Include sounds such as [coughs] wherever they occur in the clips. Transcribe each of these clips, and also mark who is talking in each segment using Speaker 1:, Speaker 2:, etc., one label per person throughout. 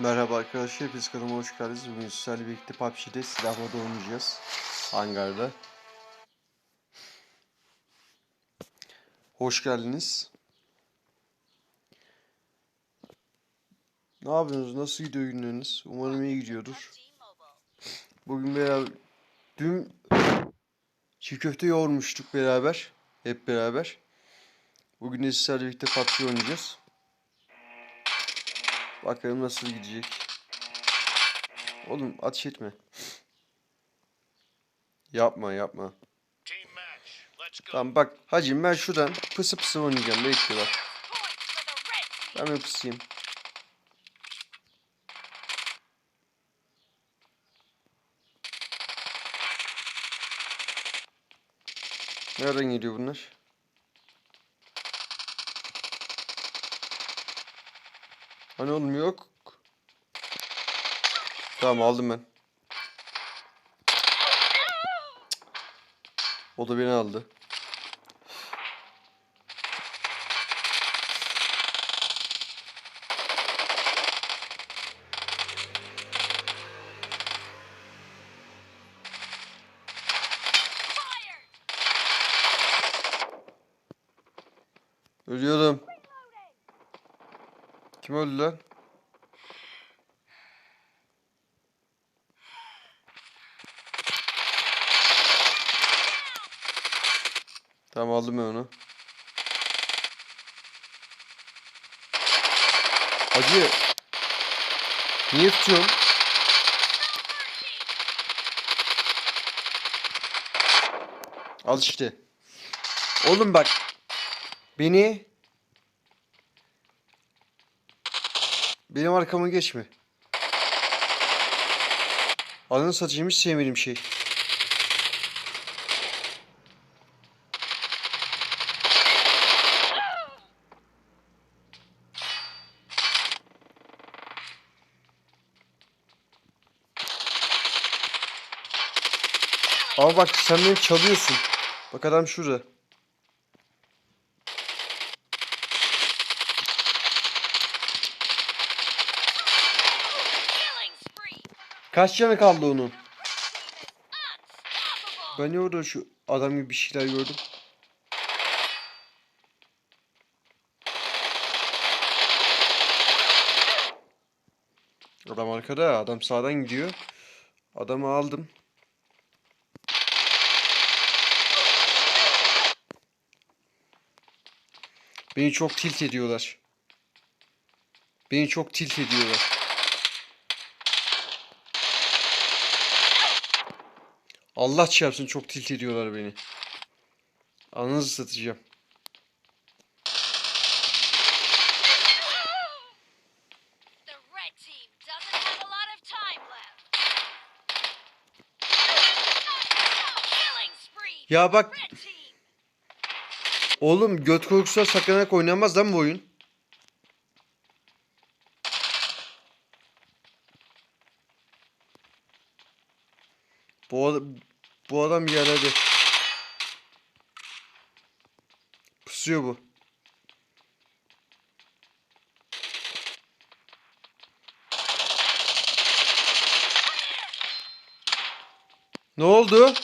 Speaker 1: Merhaba arkadaşlar, hepiniz kanalıma hoş geldiniz. Bugün sizlerle birlikte PUBG'de silahla oynayacağız. Hangarda. Hoş geldiniz. Ne yapıyorsunuz? Nasıl gidiyor günleriniz? Umarım iyi gidiyordur. Bugün beraber... Dün çiğ köfte yoğurmuştuk beraber. Hep beraber. Bugün de sizlerle birlikte PUBG oynayacağız. Bakalım nasıl gidecek. Oğlum ateş etme. Yapma yapma. Tamam bak hacım ben şuradan pısı pısı oynayacağım. Bekle bak. Ben bir pısayım. Nereden geliyor bunlar? Hani oğlum yok. Tamam aldım ben. O da beni aldı. Ölüyorum. Kim öldü lan? Tamam aldım ben onu. Hacı. Niye tutuyorsun? Al işte. Oğlum bak. Beni benim arkama geçme. Ananı satayım hiç sevmediğim şey. Ama bak sen beni çalıyorsun. Bak adam şurada. Kaç canı kaldı onun? Ben niye orada şu adam gibi bir şeyler gördüm. Adam arkada, adam sağdan gidiyor. Adamı aldım. Beni çok tilt ediyorlar. Beni çok tilt ediyorlar. Allah çarpsın çok tilt ediyorlar beni. Anınızı satacağım. Ya bak oğlum göt korkusuna saklanarak oynanmaz lan bu oyun. Bu bu adam yerlerde. Pusuyor bu. Ne oldu?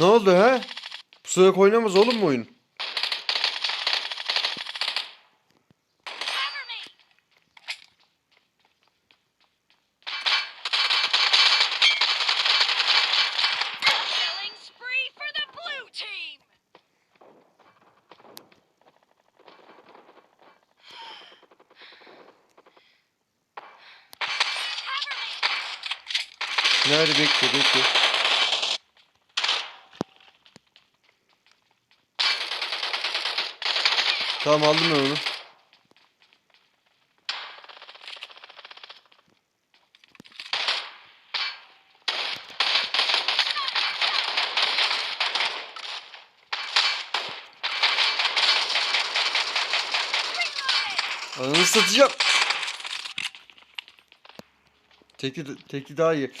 Speaker 1: Ne oldu ha? Pusuyarak oynamaz oğlum bu oyun. Nerede bekle bekle. Tamam aldım ben onu. Ananı satacağım. Tekli, tekli daha iyi.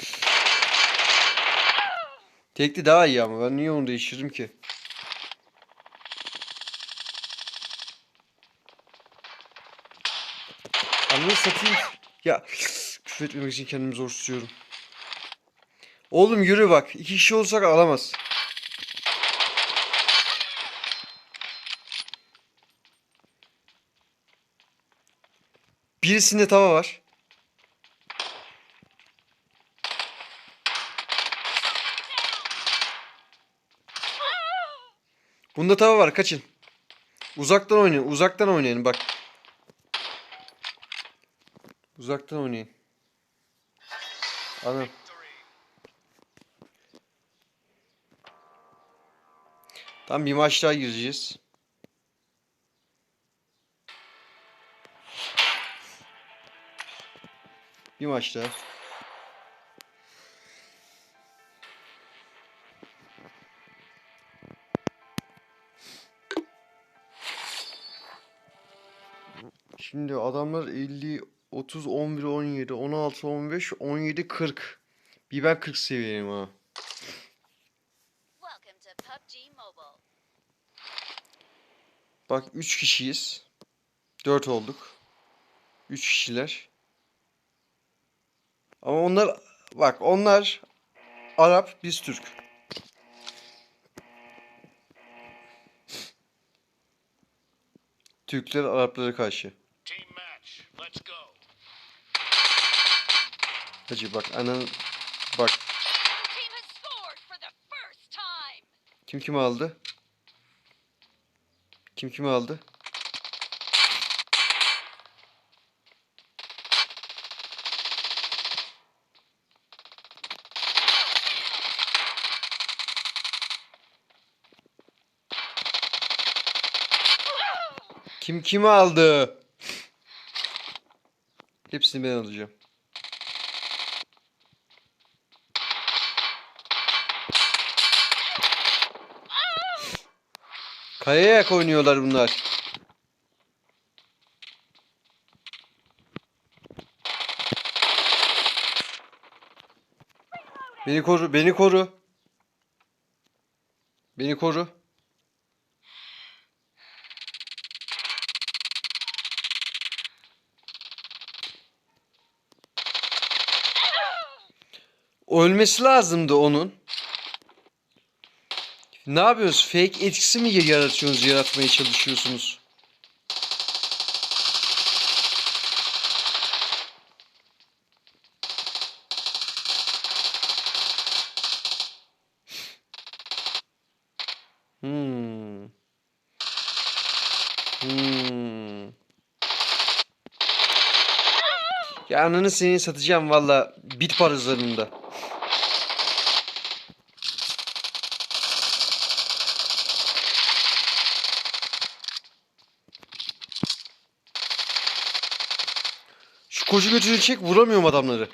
Speaker 1: Tekli daha iyi ama ben niye onu değiştirdim ki? Ananı satayım. Ya küfür etmemek için kendimi zor tutuyorum. Oğlum yürü bak. İki kişi olsak alamaz. Birisinde tava var. Bunda tava var. Kaçın. Uzaktan oynayın. Uzaktan oynayın bak. Uzaktan oynayın. Anam. Tam bir maç daha gireceğiz. Bir maç daha. Şimdi adamlar 50, 30, 11, 17, 16, 15, 17, 40. Bir ben 40 seviyeyim ha. Bak 3 kişiyiz. 4 olduk. 3 kişiler. Ama onlar bak onlar Arap biz Türk. Türkler Araplara karşı. Hacı bak anan bak kim kimi aldı? Kim kimi aldı? Kim kimi aldı? Hepsini ben alacağım. Kayayak oynuyorlar bunlar. Beni koru, beni koru. Beni koru. Ölmesi lazımdı onun. Ne yapıyorsunuz? Fake etkisi mi yaratıyorsunuz, yaratmaya çalışıyorsunuz? Hmm. Hmm. Ya ananı seni satacağım valla bit parazlarında. Şu koşu götünü çek vuramıyorum adamları.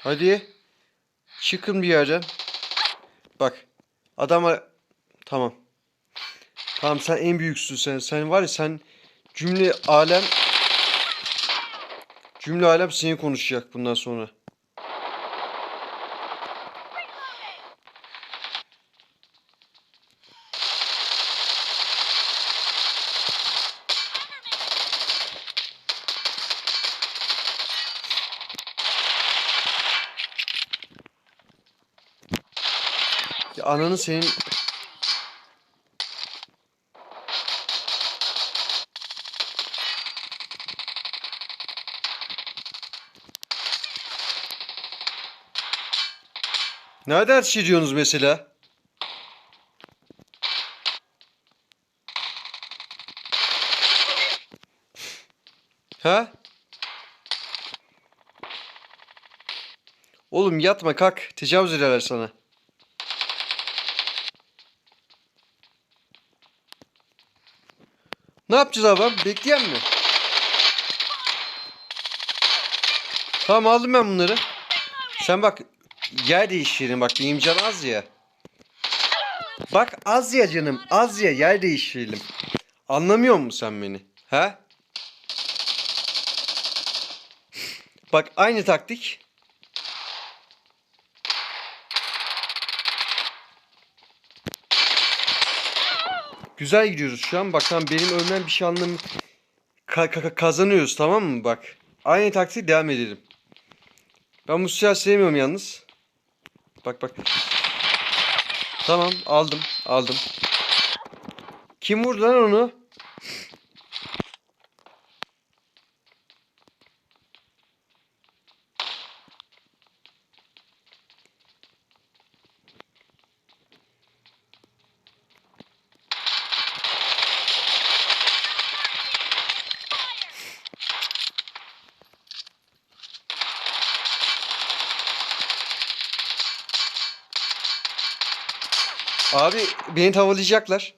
Speaker 1: Hadi. Çıkın bir yerden. Bak. Adama tamam. Tamam sen en büyüksün sen. Sen var ya sen cümle alem cümle alem seni konuşacak bundan sonra. Ananı senin Nerede ateş ediyorsunuz mesela? Ha? Oğlum yatma kalk. Tecavüz ederler sana. Ne yapacağız abi? Bekleyen mi? Tamam aldım ben bunları. Sen bak yer değiştirelim. Bak benim can az ya. Bak az ya canım. Az ya yer değiştirelim. Anlamıyor musun sen beni? He? Bak aynı taktik. Güzel gidiyoruz şu an. Bak tamam benim ölmem bir şey anlamı Ka- ka- kazanıyoruz tamam mı? Bak. Aynı taktik devam edelim. Ben bu silahı sevmiyorum yalnız. Bak bak. Tamam aldım aldım. Kim vurdu lan onu? Abi beni tavalayacaklar.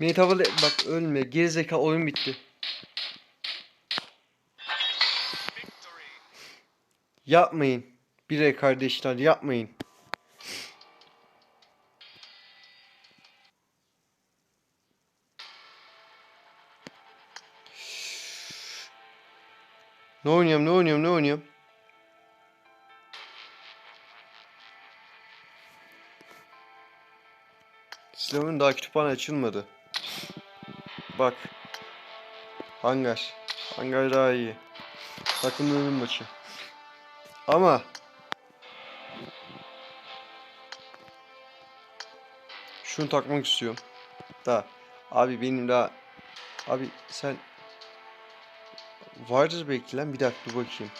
Speaker 1: Beni tavalay... Bak ölme. Gerizeka oyun bitti. Yapmayın. Bire kardeşler yapmayın. Ne oynuyorum ne oynuyorum ne oynuyorum? Silahın daha kütüphane açılmadı. Bak. Hangar. Hangar daha iyi. Takımların maçı. Ama şunu takmak istiyorum. Da abi benim daha abi sen vardır belki lan bir dakika bakayım.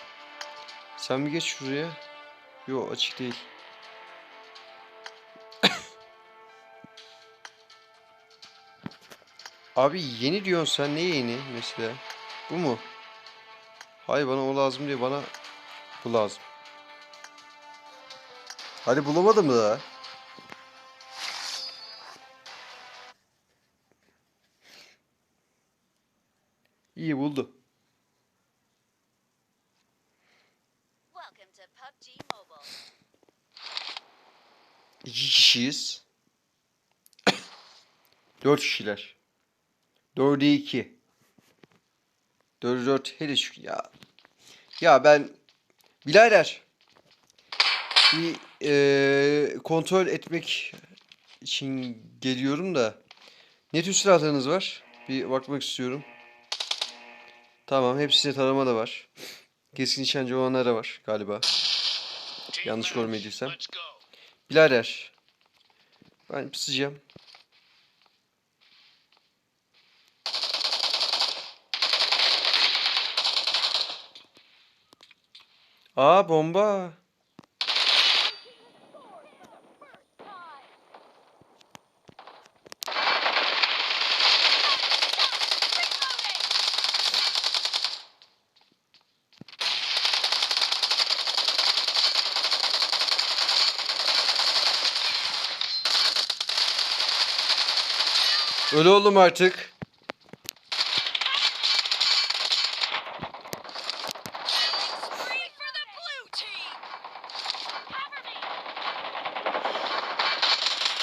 Speaker 1: Sen bir geç şuraya. Yo açık değil. Abi yeni diyorsun sen ne yeni mesela? Bu mu? Hayır bana o lazım diye bana bu lazım. Hadi bulamadım mı daha? İyi buldu. İki kişiyiz. [coughs] Dört kişiler. Dörde iki. Dörde dört. Hele şu ya. Ya ben birader bir eee, kontrol etmek için geliyorum da ne tür silahlarınız var? Bir bakmak istiyorum. Tamam hepsinde tarama da var. Keskin nişancı olanlar da var galiba. Yanlış görmediysem. Birader. Ben pısacağım. Aa bomba. Öyle oğlum artık.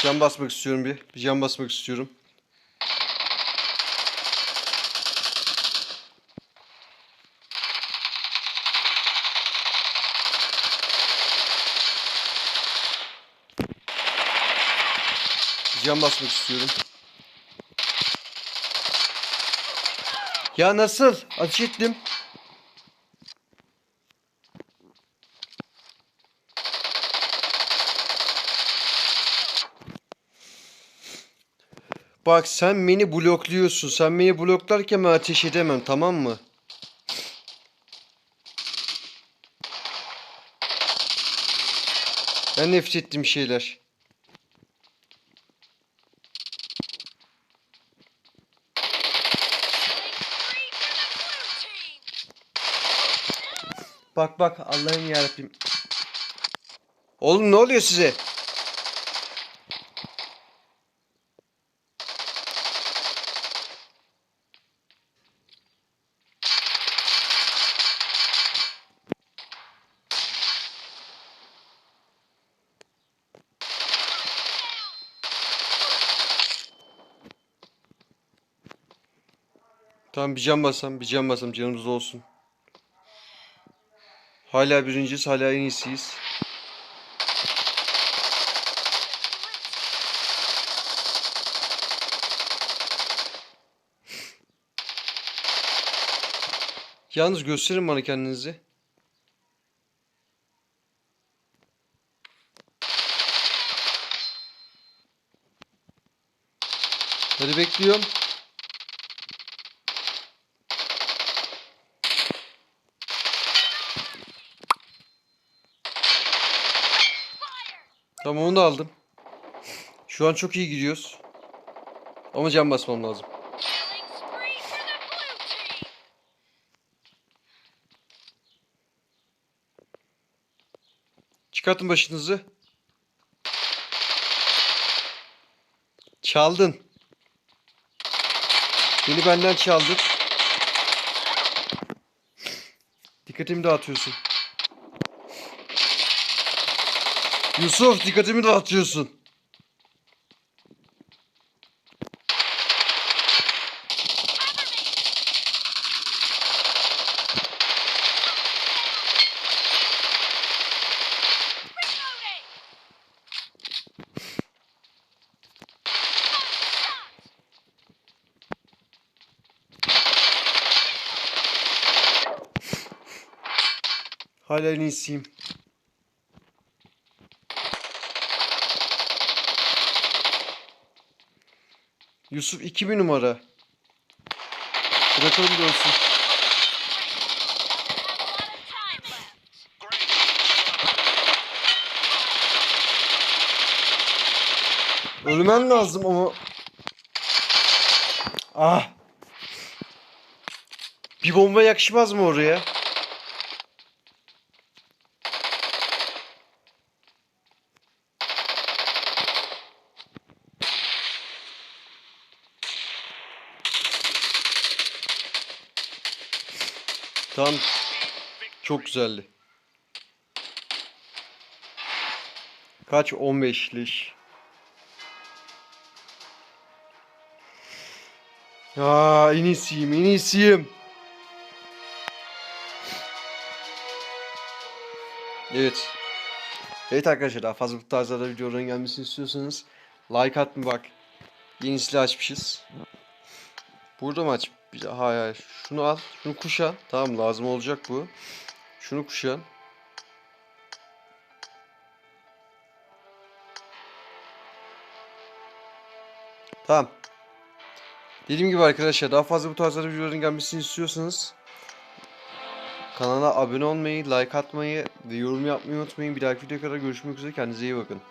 Speaker 1: Cam basmak istiyorum bir. Bir cam basmak istiyorum. Cam basmak istiyorum. Ya nasıl? Ateş ettim. Bak sen beni blokluyorsun. Sen beni bloklarken ben ateş edemem tamam mı? Ben nefret ettiğim şeyler. Bak bak Allah'ım yarabbim. Oğlum ne oluyor size? Tamam bir can basam, bir can basam canımız olsun. Hala birinciyiz, hala en iyisiyiz. Yalnız gösterin bana kendinizi. Hadi bekliyorum. Tamam da aldım. Şu an çok iyi gidiyoruz. Ama can basmam lazım. Çıkartın başınızı. Çaldın. Beni benden çaldın. Dikkatimi dağıtıyorsun. Yusuf dikkatimi dağıtıyorsun. Hala en iyisiyim. Yusuf 2000 numara. Bırakalım.
Speaker 2: Great.
Speaker 1: Ölmen lazım ama. Ah. Bir bomba yakışmaz mı oraya? Tamam, çok güzeldi. Kaç? 15'lik. Aa, en iyisiyim, en iyisiyim. Evet. Evet arkadaşlar daha fazla bu tarzda videoların gelmesini istiyorsanız like atın bak. Yeni silah açmışız. Burada mı aç? Bir de hayır, hayır. Şunu al. Şunu kuşan. Tamam lazım olacak bu. Şunu kuşan. Tamam. Dediğim gibi arkadaşlar daha fazla bu tarzda videoların gelmesini istiyorsanız kanala abone olmayı, like atmayı ve yorum yapmayı unutmayın. Bir dahaki videoya kadar görüşmek üzere. Kendinize iyi bakın.